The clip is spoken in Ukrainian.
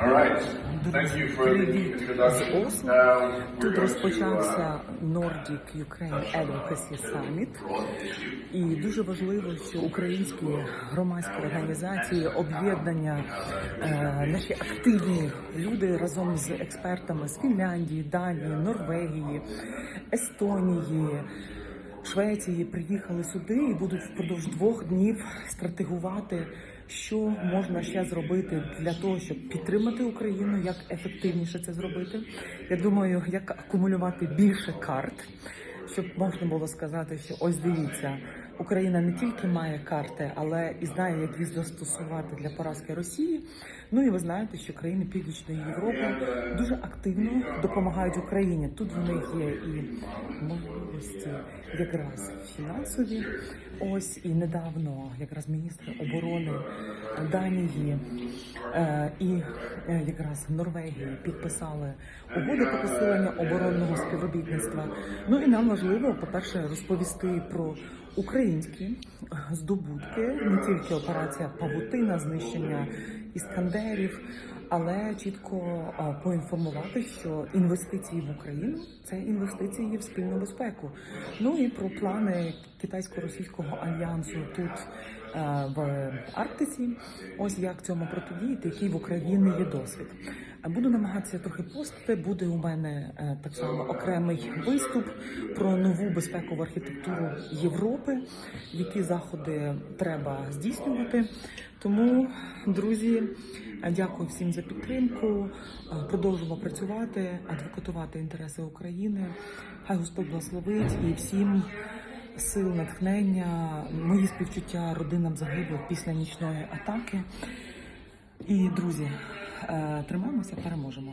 All right. Thank you for the introduction. Now Тут розпочався Nordic Ukraine Advocacy Summit. І дуже важливо, що українські громадські організації, об'єднання, е, наші активні люди разом з експертами з Фінляндії, Данії, Норвегії, Естонії. Швеції приїхали сюди і будуть впродовж двох днів стратегувати, що можна ще зробити для того, щоб підтримати Україну, як ефективніше це зробити. Я думаю, як акумулювати більше карт, щоб можна було сказати, що ось дивіться, Україна не тільки має карти, але і знає, як їх застосувати для поразки Росії. Ну і ви знаєте, що країни Північної Європи дуже активно допомагають Україні. Тут в них є і можливості якраз фінансові. Ось і недавно якраз міністр оборони Данії е, і е, якраз Норвегії підписали угоди про посилення оборонного співробітництва. Ну і нам важливо, по-перше, розповісти про українські здобутки, не тільки операція Павутина, знищення іскандерів, але чітко поінформувати, що інвестиції в Україну це інвестиції в спільну безпеку. Ну і про плани китайсько-російського альянсу тут в Арктиці. Ось як цьому протидіяти, який в Україні є досвід. Буду намагатися трохи постити. Буде у мене е, так само окремий виступ про нову безпекову архітектуру Європи, які заходи треба здійснювати. Тому, друзі, дякую всім за підтримку. Е, Продовжуємо працювати, адвокатувати інтереси України. Хай Господь благословить і всім сил, натхнення, мої співчуття родинам загиблих після нічної атаки. І друзі, тримаємося, переможемо.